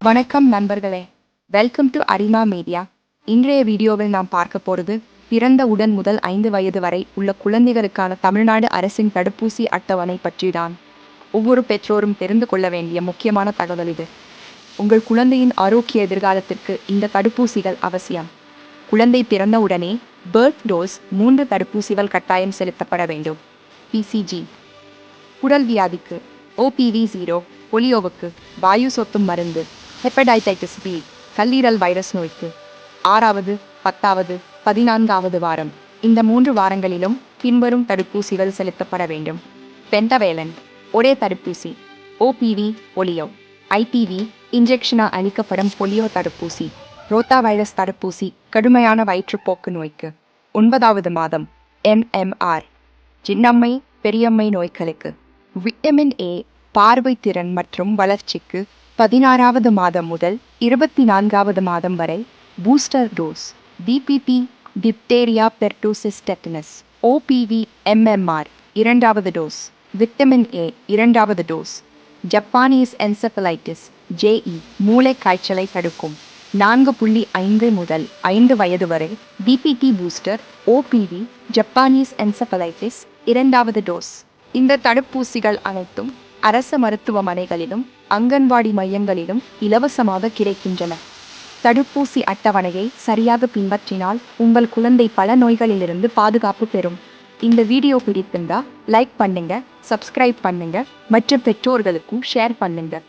வணக்கம் நண்பர்களே. Welcome to Arima media இன்றைய வீடியோவில் நாம் பார்க்க போகிறது பிறந்தவுடன் முதல் ஐந்து வயது வரை உள்ள குழந்தைகளுக்கான தமிழ்நாடு அரசின் தடுப்பூசி அட்டவணை பற்றி தான் ஒவ்வொரு பெற்றோரும் தெரிந்து கொள்ள வேண்டிய முக்கியமான தகவல் இது. உங்கள் குழந்தையின் ஆரோக்கிய எதிர்காலத்திற்கு இந்த தடுப்பூசிகள் அவசியம். குழந்தை பிறந்தவுடனே பேர்த் டோஸ் மூன்று தடுப்பூசிகள் கட்டாயம் செலுத்தப்பட வேண்டும். பிசிஜி குடல் வியாதிக்கு ஓபிவி ஜீரோ பொலியோவுக்கு வாயு சொத்தும் மருந்து ஹெப்படைட்டிஸ் பி கல்லீரல் வைரஸ் நோய்க்கு. ஆறாவது பத்தாவது பதினான்காவது வாரம். இந்த மூன்று வாரங்களிலும் பின்வரும் தடுப்பூசிகள் செலுத்தப்பட வேண்டும். பென்டவேலன் ஒரே தடுப்பூசி. ஓபிவி பொலியோ ஐபிவி இன்ஜெக்ஷனா அளிக்கப்படும் பொலியோ தடுப்பூசி. ரோட்டா வைரஸ் தடுப்பூசி கடுமையான வயிற்றுப்போக்கு நோய்க்கு. ஒன்பதாவது மாதம் எம்எம்ஆர் சின்னம்மை பெரியம்மை நோய்களுக்கு. விட்டமின் ஏ பார்வை திறன் மற்றும் வளர்ச்சிக்கு பதினாறாவது மாதம் முதல் இருபத்தி நான்காவது மாதம் வரை booster dose DPT diphtheria pertussis tetanus OPV MMR இரண்டாவது டோஸ் விட்டமின் ஏ இரண்டாவது டோஸ் ஜப்பானீஸ் என்செஃபலைட்டிஸ் ஜேஇ மூளை காய்ச்சலை தடுக்கும். நான்கு புள்ளி ஐந்து முதல் ஐந்து வயது வரை DPT booster OPV Japanese encephalitis இரண்டாவது டோஸ். இந்த தடுப்பூசிகள் அனைத்தும் அரசு மருத்துவமனைகளிலும் அங்கன்வாடி மையங்களிலும் இலவசமாக கிடைக்கின்றன. தடுப்பூசி அட்டவணையை சரியாக பின்பற்றினால் உங்கள் குழந்தை பல நோய்களிலிருந்து பாதுகாப்பு பெறும். இந்த வீடியோ பிடித்திருந்தா லைக் பண்ணுங்க சப்ஸ்கிரைப் பண்ணுங்க மற்ற பெற்றோர்களுக்கும் ஷேர் பண்ணுங்க.